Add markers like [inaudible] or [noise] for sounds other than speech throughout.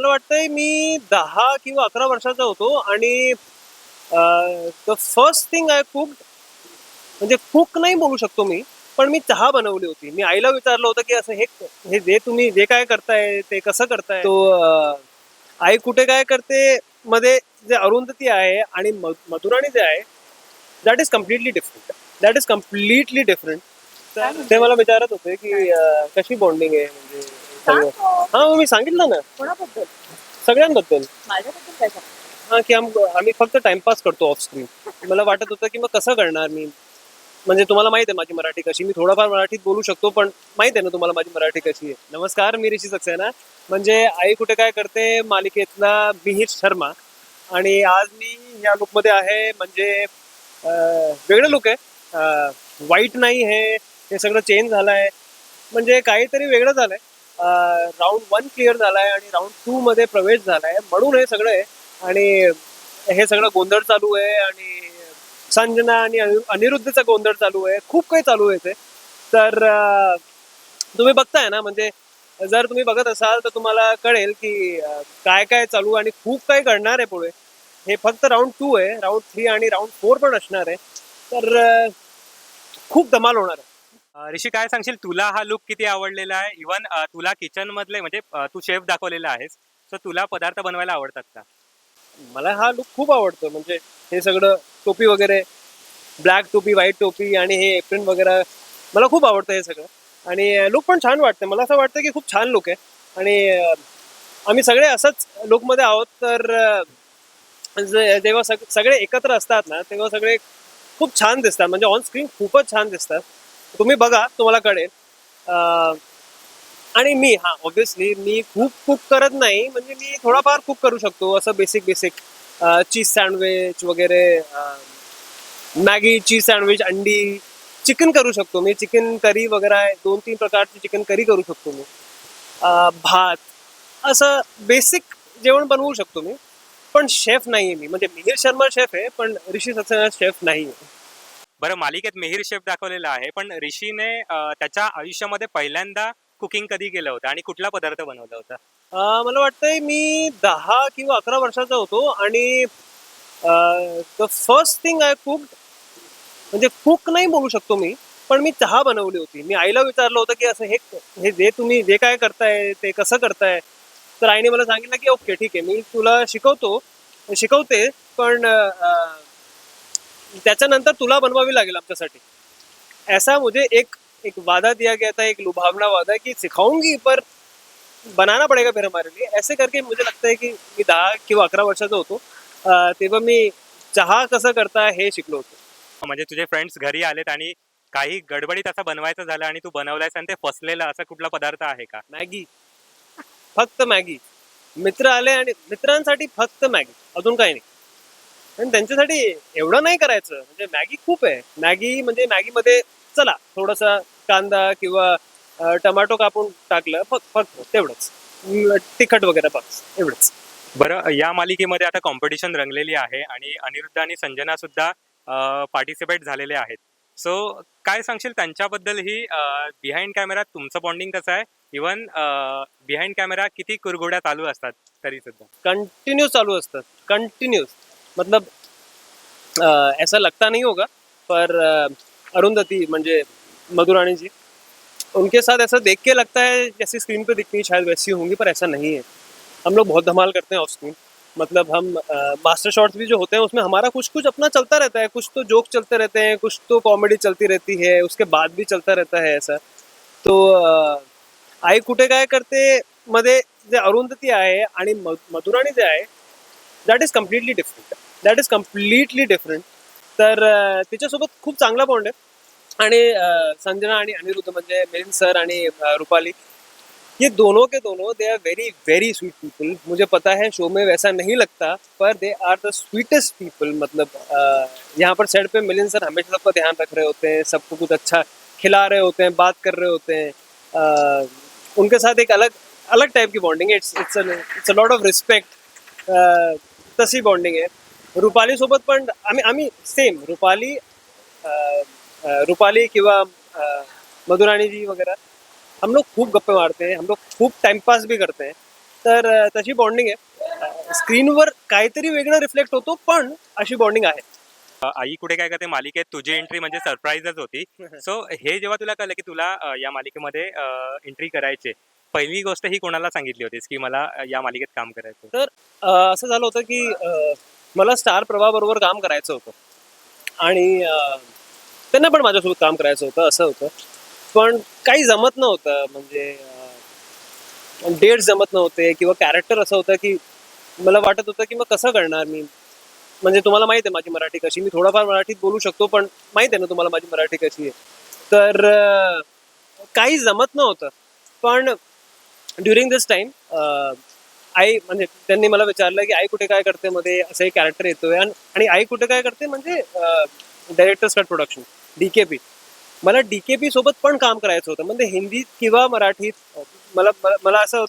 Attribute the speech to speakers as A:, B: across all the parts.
A: मला वाटतंय मी दहा किंवा अकरा वर्षाचा होतो आणि the first thing I cook म्हणजे कुक नाही बोलू शकतो मी पण मी चहा बनवली होती. मी आईला विचारलं होतं की असं हे हे जे तुम्ही जे काय करताय ते कसं करताय? तो आई कुठे काय करते मध्ये जे अरुंधती आहे आणि मधुराणी जे आहे that is completely different that is completely different ते मला विचारत होते की कशी बॉन्डिंग आहे? म्हणजे सगळं. हा. मग मी सांगितलं ना.
B: कोणाबद्दल?
A: सगळ्यांबद्दल.
B: माझ्याबद्दल काय सांगतो
A: हा की आम- आम्ही फक्त टाइमपास करतो ऑफ स्क्रीन मला वाटत होतं की मग कसं करणार मी? म्हणजे तुम्हाला माहीत आहे माझी मराठी कशी. मी थोडंफार मराठीत बोलू शकतो पण माहीत आहे ना तुम्हाला माझी मराठी कशी आहे. नमस्कार मी ऋषी सक्सेना. म्हणजे आई कुठे काय करते? मालिकेतला मिहिर शर्मा. आणि आज मी या लुकमध्ये आहे म्हणजे अं, वेगळं लुक आहे. वाईट नाही हे हे सगळं चेंज झालंय. म्हणजे काहीतरी वेगळं झालंय. राऊंड वन क्लिअर झालाय आणि राऊंड टू मध्ये प्रवेश झालाय. म्हणून हे सगळं आहे आणि हे सगळं गोंधळ चालू आहे आणि संजना आणि अनिरुद्धचा गोंधळ चालू आहे. खूप काही चालू आहे ते तर तुम्ही बघताय ना म्हणजे जर तुम्ही बघत असाल तर तुम्हाला कळेल की काय काय चालू आहे आणि खूप काही घडणार आहे पुढे. हे फक्त राऊंड टू आहे. राऊंड थ्री आणि राऊंड फोर पण असणार आहे. तर खूप धमाल होणार आहे.
C: ऋषी काय सांगशील? तुला हा लुक किती आवडलेला आहे? इवन तुला किचन मधले म्हणजे तू शेफ दाखवलेला आहेस. सो तुला पदार्थ बनवायला आवडतात का?
A: मला हा लुक खूप आवडतो. म्हणजे हे सगळं टोपी वगैरे ब्लॅक टोपी व्हाईट टोपी आणि हे एप्रिन वगैरे मला खूप आवडतं हे सगळं. आणि लुक पण छान वाटतं. मला असं वाटतं की खूप छान लुक आहे. आणि आम्ही सगळे असंच लुकमध्ये आहोत. तर जेव्हा सग सगळे एकत्र असतात ना तेव्हा सगळे खूप छान दिसतात. म्हणजे ऑन स्क्रीन खूपच छान दिसतात. तुम्ही बघा तुम्हाला कळेल. आणि मी हा ऑब्विसली मी खूप कुक करत नाही. म्हणजे मी थोडाफार कुक करू शकतो. असं बेसिक बेसिक चीज सँडविच वगैरे मॅगी चीज सँडविच अंडी चिकन करू शकतो मी. चिकन करी वगैरे आहे. दोन तीन प्रकारची चिकन करी करू शकतो मी. भात. असं बेसिक जेवण बनवू शकतो मी. पण शेफ नाही आहे मी. म्हणजे मिहिर शर्मा शेफ आहे पण ऋषी सक्सेना शेफ नाही आहे
C: बरं मालिकेत मेहिर शेफ दाखवलेला आहे पण ऋषीने त्याच्या आयुष्यामध्ये पहिल्यांदा कुकिंग कधी केलं होतं आणि कुठला पदार्थ बनवला होता?
A: अं, मला वाटतंय मी दहा किंवा अकरा वर्षाचा होतो आणि the first thing I cook म्हणजे कुक नाही बोलू शकतो मी पण मी चहा बनवली होती. मी आईला विचारलं होतं की असं हे हे जे तुम्ही जे काय करताय ते कसं करताय? तर आईने मला सांगितलं की ओके ठीक आहे मी तुला शिकवतो शिकवते पण अं, त्याच्यानंतर तुला बनवावी लागेल आमच्यासाठी. ऐसा मुझे एक एक वादा दिया गया था एक लुभावना वादा कि सिखाऊंगी पर बनाना पड़ेगा फिर हमारे लिए। ऐसे करके मुझे लगता है की मी दहा किंवा अकरा वर्षाचा होतो. तेव्हा मी चहा कसं करता हे शिकलो होतो.
C: म्हणजे तुझे फ्रेंड्स घरी आलेत आणि काही गडबडीत असं बनवायचं झालं आणि तू बनवलायस आणि ते फसलेलं असा कुठला पदार्थ आहे का?
A: मॅगी. फक्त मॅगी. मित्र आले आणि मित्रांसाठी फक्त मॅगी. अजून काही नाही. आणि त्यांच्यासाठी एवढं नाही करायचं. म्हणजे मॅगी खूप आहे. मॅगी म्हणजे मॅगीमध्ये चला थोडासा कांदा किंवा टमाटो कापून टाकलं फक्त फक्त तेवढंच. तिखट वगैरे बस एवढंच.
C: बरं या मालिकेमध्ये आता कॉम्पिटिशन रंगलेली आहे आणि अनिरुद्ध आणि संजना सुद्धा पार्टिसिपेट झालेले आहेत. सो काय सांगशील त्यांच्याबद्दलही बिहाइंड कॅमेरा तुमचं बॉन्डिंग कसं आहे? इवन बिहाइंड कॅमेरा किती कुरघोड्या चालू असतात तरी सुद्धा?
A: कंटिन्यूस चालू असतात. कंटिन्यूस मतलब अ, ऐसा लगता नहीं होगा पर अरुंधति म्हणजे मधुरानी जी उनके साथ ऐसा देख के लगता है जैसे स्क्रीन पे दिखती है शायद वैसी होंगी पर ऐसा नहीं है। हम लोग बहुत धमाल करते हैं ऑफ़ स्क्रीन मतलब हम मास्टर शॉट्स भी जो होते हैं उसमें हमारा कुछ कुछ अपना चलता रहता है कुछ तो जोक चलते रहते हैं कुछ तो कॉमेडी चलती रहती है उसके बाद भी चलता रहता है ऐसा। तो आई कुठे काय करते मध्ये जे अरुंधती आहे आणि मधुराणी जे आहे that is completely different that is completely different तर तिच्यासोबत खूप चांगला बॉन्ड आहे. आणि संजना आणि अनिरुद्ध म्हणजे मिलिंद सर आणि रुपाली ये दोनों के दोनों they are very very sweet people मुझे पता है शो में वैसा नहीं लगता पर they are the sweetest people मतलब यहाँ पर सेट पे मिलिन सर हमेशा सबका ध्यान रख रहे होते हैं सबको कुछ अच्छा खिला रहे होते हैं बात कर रहे होते हैं। उनके साथ एक अलग अलग टाइप की बॉन्डिंग है। It's it's it's a lot of respect तशी बॉन्डिंग आहे. रुपाली सोबत पण आम्ही आम्ही सेम रुपाली रुपाली किंवा मधुराणी जी वगैरह हम लोग खूब गप्पे मारते हैं हम लोग खूब टाइम पास भी करते हैं. तर तशी बॉन्डिंग आहे. स्क्रीनवर काहीतरी वेगळं रिफ्लेक्ट होतो पण अशी बॉन्डिंग आहे.
C: आई कुठे काय करते मालिकेत तुझी एंट्री म्हणजे सरप्राईजच होती. [laughs] सो हे जेव्हा तुला कळलं की तुला या मालिकेमध्ये एंट्री करायची पहिली गोष्ट ही कोणाला सांगितली होतीस की मला या मालिकेत काम करायचं
A: तर अं, असं झालं होतं की अं, मला स्टार प्रभाबरोबर काम करायचं होतं. आणि अं, त्यांना पण माझ्यासोबत काम करायचं होतं असं होतं. पण काही जमत नव्हतं म्हणजे डेट जमत नव्हते किंवा कॅरेक्टर असं होतं की मला वाटत होतं की मग कसं करणार मी? म्हणजे तुम्हाला माहिती आहे माझी मराठी कशी. मी थोडंफार मराठीत बोलू शकतो पण माहिती आहे ना तुम्हाला माझी मराठी कशी आहे. तर अं, काही जमत नव्हतं. पण ड्युरिंग दिस टाइम आई म्हणजे त्यांनी मला विचारलं की आई कुठे काय करते? मध्ये असं एक कॅरेक्टर येतोय. आणि आई कुठे काय करते? म्हणजे डायरेक्टर्स कट प्रोडक्शन डीकेपी मला डीकेपी सोबत पण काम करायचं होतं. म्हणजे हिंदीत किंवा मराठीत uh, मला मला- असं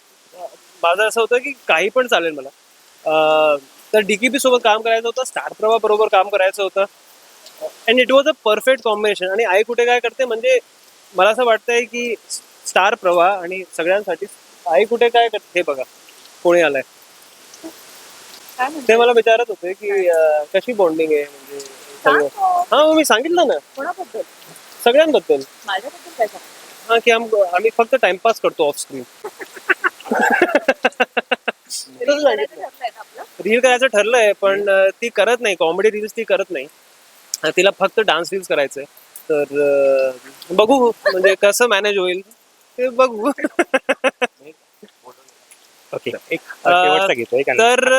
A: माझं असं होतं की काही पण चालेल मला. अं, तर डीकेपी सोबत काम करायचं होतं. स्टार प्रभा बरोबर काम करायचं होतं. And it was a perfect combination आणि आई कुठे काय करते? म्हणजे मला असं वाटतंय की स्टार प्रवाह आणि सगळ्यांसाठी आई कुठे काय करते हे बघा कोणी आलाय.
B: काय
A: ते मला विचारत होते की अं, कशी बॉन्डिंग आहे? म्हणजे सगळं
B: सांग
A: हा मग मी सांगितलं ना.
B: कोणाबद्दल?
A: सगळ्यांबद्दल.
B: माझ्याबद्दल काय सांग?
A: हा की आम- आम्ही फक्त टाइमपास करतो ऑफ स्क्रीन
B: रील करायचं ठरलंय ना आपलं?
A: रील करायचं ठरलंय पण अं, ती करत नाही. कॉमेडी रील्स ती करत नाही. अं, तिला फक्त डान्स रील्स करायचंय. तर अं, बघू म्हणजे कसं मॅनेज होईल ते बघू. [laughs]
C: ओके एक
A: अ,
C: शेवटचा घेतो एक आणि-
A: तर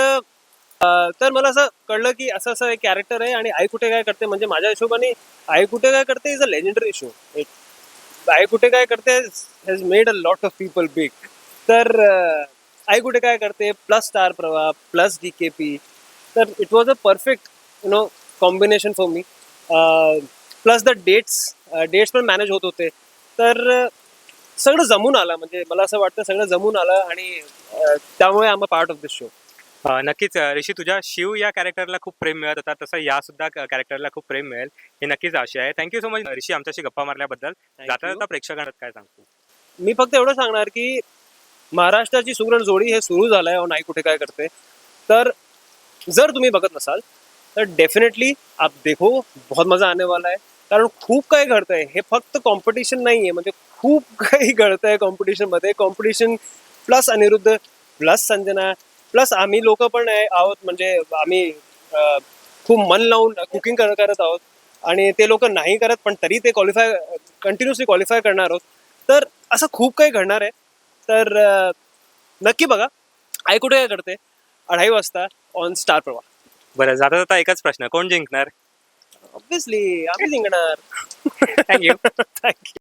A: अं, तर मला असं कळलं की असं असं एक कॅरेक्टर आहे आणि आई कुठे काय करते? म्हणजे माझ्या हिशोबाने Aai Kuthe Kay Karte is a legendary show Aai Kuthe Kay Karte has made a lot of people big तर अं, Aai Kuthe Kay Karte? Plus star Pravah plus D K P तर it was a perfect you know combination for me plus the dates dates पण manage होत होते. तर सगळं जमून आलं. म्हणजे मला असं वाटतं सगळं जमून आलं आणि त्यामुळे I'm a part of this show
C: नक्कीच ऋषी तुझ्या शिव या कॅरेक्टरला खूप प्रेम मिळत होता. तसं या सुद्धा कॅरेक्टरला खूप प्रेम मिळेल. ही नक्कीच आशा आहे. थँक्यू सो मच ऋषी आमच्याशी गप्पा मारल्याबद्दल. जाता जाता प्रेक्षकांना काय सांगतो
A: मी फक्त एवढं सांगणार की महाराष्ट्राची सुगरण जोडी हे सुरू झालंय नाही कुठे काय करते. तर जर तुम्ही बघत नसाल तर डेफिनेटली आप देखो बहुत मजा आने वाला है कारण खूप काही घडतंय हे फक्त कॉम्पिटिशन नाहीये. म्हणजे खूप काही घडतंय कॉम्पिटिशनमध्ये. Competition plus Aniruddha plus Sanjana plus आम्ही लोक पण आहे आहोत. म्हणजे आम्ही खूप मन लावून कुकिंग करत आहोत. आणि ते लोक नाही करत पण तरी ते क्वालिफाय कंटिन्युअसली क्वालिफाय करणार आहोत. तर असं खूप काही घडणार आहे. तर नक्की बघा आई कुठे काय करते? अढाई वाजता ऑन स्टार प्रवाह
C: बरं जाता जाता एकच प्रश्न कोण जिंकणार?
A: ऑब्विसली आम्ही जिंकणार. [laughs]
C: Thank you
A: thank you [laughs]